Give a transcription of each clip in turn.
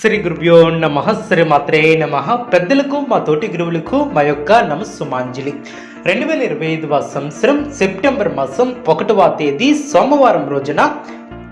శ్రీ గురుభ్యో నమ శ్రీ మాత్రే నమ. పెద్దలకు మా తోటి గురువులకు మా యొక్క నమస్సుమాంజలి. రెండు వేల ఇరవై ఐదవ సంవత్సరం సెప్టెంబర్ మాసం ఒకటవ తేదీ సోమవారం రోజున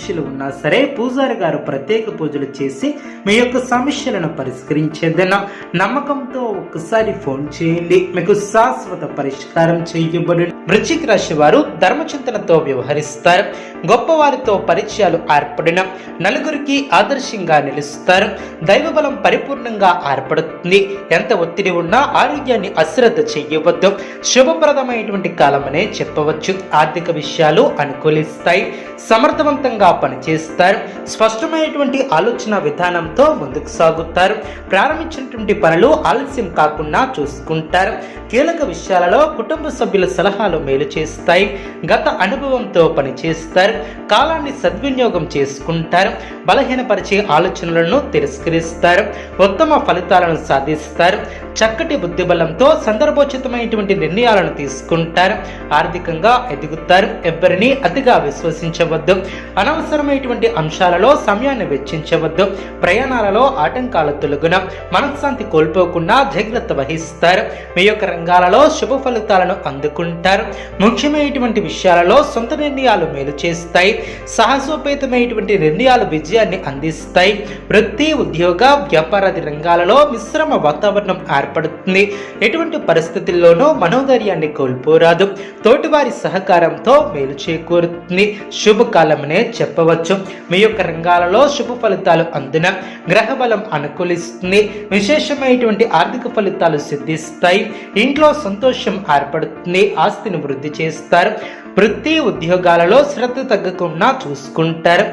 సమస్యలు ఉన్నా సరే పూజారి గారు ప్రత్యేక పూజలు చేసి మీ యొక్క సమస్యలను పరిష్కరించేదన్న నమ్మకంతో ఒక్కసారి ఫోన్ చేయండి. మీకు శాశ్వత పరిష్కారం చేయబడి వృశ్చిక రాశి వారు ధర్మచింతనతో వ్యవహరిస్తారు. గొప్పవారితో పరిచయాలు ఏర్పడిన నలుగురికి ఆదర్శంగా నిలుస్తారు. దైవబలం పరిపూర్ణంగా ఏర్పడుతుంది. ఎంత ఒత్తిడి ఉన్నా ఆరోగ్యాన్ని అశ్రద్ధ చేయవద్దు. శుభప్రదమైనటువంటి కాలమనే చెప్పవచ్చు. ఆర్థిక విషయాలు అనుకూలిస్తాయి. సమర్థవంతంగా పనిచేస్తారు స్పష్టమైనటువంటి ఆలోచన విధానంతో ముందుకు సాగుతారు. ప్రారంభించినటువంటి పనులు ఆలస్యం కాకుండా చూసుకుంటారు. కీలక విషయాలలో కుటుంబ సభ్యుల సలహాలు మేలు చేస్తాయి. గత అనుభవంతో పనిచేస్తారు. కాలాన్ని సద్వినియోగం చేసుకుంటారు. బలహీనపరిచే ఆలోచనలను తిరస్కరిస్తారు ఉత్తమ ఫలితాలను సాధిస్తారు చక్కటి బుద్ధిబలంతో సందర్భోచితమైనటువంటి నిర్ణయాలను తీసుకుంటారు ఆర్థికంగా ఎదుగుతారు ఎవరిని అతిగా విశ్వసించవద్దు అనవసరమైనటువంటి అంశాలలో సమయాన్ని వెచ్చించవద్దు ప్రయాణాలలో ఆటంకాల తొలగున మనశ్శాంతి కోల్పోకుండా జాగ్రత్త వహిస్తారు మీ యొక్క రంగాలలో శుభ ఫలితాలను అందుకుంటారు ముఖ్యమైనటువంటి విషయాలలో సొంత నిర్ణయాలు మేలు చేస్తాయి సాహసోపేతమైనటువంటి నిర్ణయాలు విజయాన్ని అందిస్తాయి. వృత్తి ఉద్యోగ వ్యాపారాది రంగాలలో మిశ్రమ వాతావరణం ఏర్పడుతుంది. ఎటువంటి పరిస్థితుల్లోనూ మనోధైర్యాన్ని కోల్పోరాదు. తోటివారి సహకారంతో మేలు చేకూరుతుంది. శుభకాలమనే చెప్పవచ్చు. మీ యొక్క రంగాలలో శుభ ఫలితాలు అందున గ్రహబలం అనుకూలిస్తుంది. విశేషమైనటువంటి ఆర్థిక ఫలితాలు సిద్ధిస్తాయి. ఇంట్లో సంతోషం ఏర్పడుతుంది. ఆస్తిని వృద్ధి చేస్తారు. వృత్తి ఉద్యోగాలలో శ్రద్ధ తగ్గకుండా చూసుకుంటారు.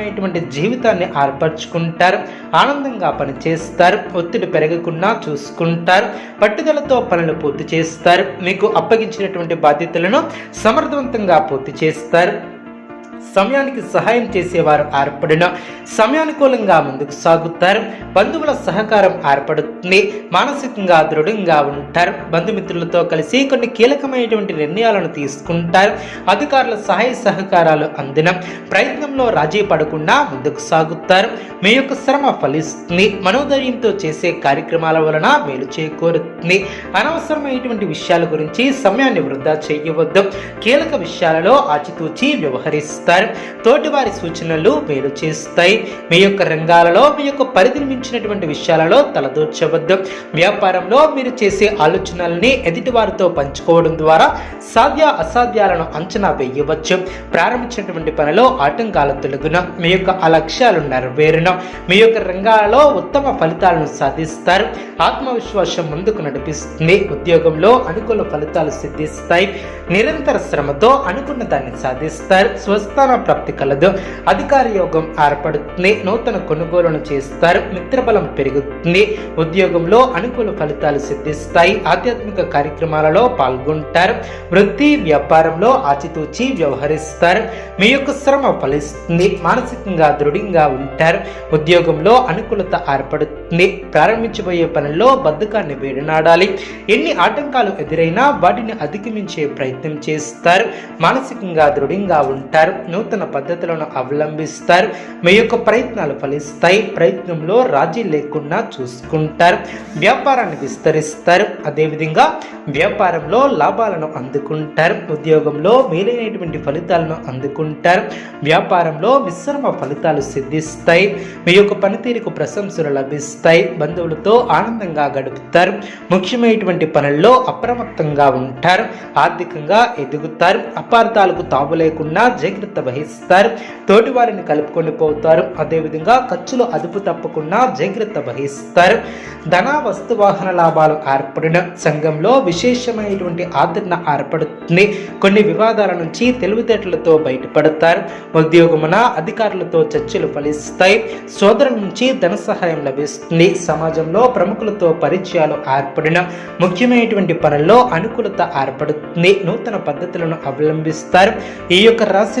గౌరవప్రదమైనటువంటి జీవితాన్ని ఏర్పరచుకుంటారు. ఆనందంగా పనిచేస్తారు. ఒత్తిడి పెరగకుండా చూసుకుంటారు. పట్టుదలతో పనులు పూర్తి చేస్తారు. మీకు అప్పగించినటువంటి బాధ్యతలను సమర్థవంతంగా పూర్తి చేస్తారు. సమయానికి సహాయం చేసేవారు ఏర్పడిన సమయానుకూలంగా ముందుకు సాగుతారు. బంధువుల సహకారం ఏర్పడుతుంది. మానసికంగా దృఢంగా ఉంటారు. బంధుమిత్రులతో కలిసి కొన్ని కీలకమైనటువంటి నిర్ణయాలను తీసుకుంటారు. అధికారుల సహాయ సహకారాలు అందిన ప్రయత్నంలో రాజీ పడకుండా ముందుకు సాగుతారు. మీ యొక్క శ్రమ ఫలిస్తుంది. మనోధైర్యంతో చేసే కార్యక్రమాల వలన మేలు చేకూరుతుంది. అనవసరమైనటువంటి విషయాల గురించి సమయాన్ని వృధా చేయవద్దు. కీలక విషయాలలో ఆచితూచి వ్యవహరిస్తారు. తోటివారి సూచనలు మేలు చేస్తాయి. మీ యొక్క రంగాలలో మీ యొక్క పరిధిని మించినటువంటి విషయాలలో తలదూర్చవద్దు వ్యాపారంలో మీరు చేసే ఆలోచనల్ని ఎదుటివారితో పంచుకోవడం ద్వారా సాధ్య అసాధ్యాలను అంచనా వేయవచ్చు. ప్రారంభించినటువంటి పనిలో ఆటంకాల తొలగున. మీ యొక్క అలక్ష్యాలు లక్ష్యాలు నెరవేరున. మీ యొక్క రంగాలలో ఉత్తమ ఫలితాలను సాధిస్తారు. ఆత్మవిశ్వాసం ముందుకు నడిపిస్తుంది. ఉద్యోగంలో అనుకూల ఫలితాలు సిద్ధిస్తాయి. నిరంతర శ్రమతో అనుకున్న దాన్ని సాధిస్తారు. స్వస్థ స్వస్థాన ప్రాప్తి కలదు. అధికార యోగం ఏర్పడుతుంది. నూతన కొనుగోలును చేస్తారు. మిత్రబలం పెరుగుతుంది. ఉద్యోగంలో అనుకూల ఫలితాలు సిద్ధిస్తాయి. ఆధ్యాత్మిక కార్యక్రమాలలో పాల్గొంటారు. వృత్తి వ్యాపారంలో ఆచితూచి వ్యవహరిస్తారు. మీ యొక్క శ్రమ ఫలిస్తుంది. మానసికంగా దృఢంగా ఉంటారు. ఉద్యోగంలో అనుకూలత ఏర్పడుతుంది. ప్రారంభించబోయే పనుల్లో బద్ధకాన్ని వేడినాడాలి. ఎన్ని ఆటంకాలు ఎదురైనా వాటిని అధిగమించే ప్రయత్నం చేస్తారు. మానసికంగా దృఢంగా ఉంటారు. నూతన పద్ధతులను అవలంబిస్తారు. మీ యొక్క ప్రయత్నాలు ఫలిస్తాయి. ప్రయత్నంలో రాజీ లేకుండా చూసుకుంటారు. వ్యాపారాన్ని విస్తరిస్తారు. అదేవిధంగా వ్యాపారంలో లాభాలను అందుకుంటారు. ఉద్యోగంలో మేలైనటువంటి ఫలితాలను అందుకుంటారు. వ్యాపారంలో మిశ్రమ ఫలితాలు సిద్ధిస్తాయి. మీ యొక్క పనితీరుకు ప్రశంసలు లభిస్తాయి. బంధువులతో ఆనందంగా గడుపుతారు. ముఖ్యమైనటువంటి పనుల్లో అప్రమత్తంగా ఉంటారు. ఆర్థికంగా ఎదుగుతారు. అపార్థాలకు తావు లేకుండా జాగ్రత్త వహిస్తారు తోటి వారిని కలుపుకొని పోతారు. అదేవిధంగా ఖర్చులు అదుపు తప్పకుండా జాగ్రత్త వహిస్తారు. ధన వస్తు వాహన లాభాలు ఏర్పడిన సంఘంలో విశేషమైనటువంటి ఆదరణ ఏర్పడుతుంది. కొన్ని వివాదాల నుంచి తెలివితేటలతో బయటపడతారు. ఉద్యోగమున అధికారులతో చర్చలు ఫలిస్తాయి. సోదరుల నుంచి ధన సహాయం లభిస్తుంది. సమాజంలో ప్రముఖులతో పరిచయాలు ఏర్పడిన ముఖ్యమైనటువంటి పనుల్లో అనుకూలత ఏర్పడుతుంది. నూతన పద్ధతులను అవలంబిస్తారు. ఈ యొక్క రాశి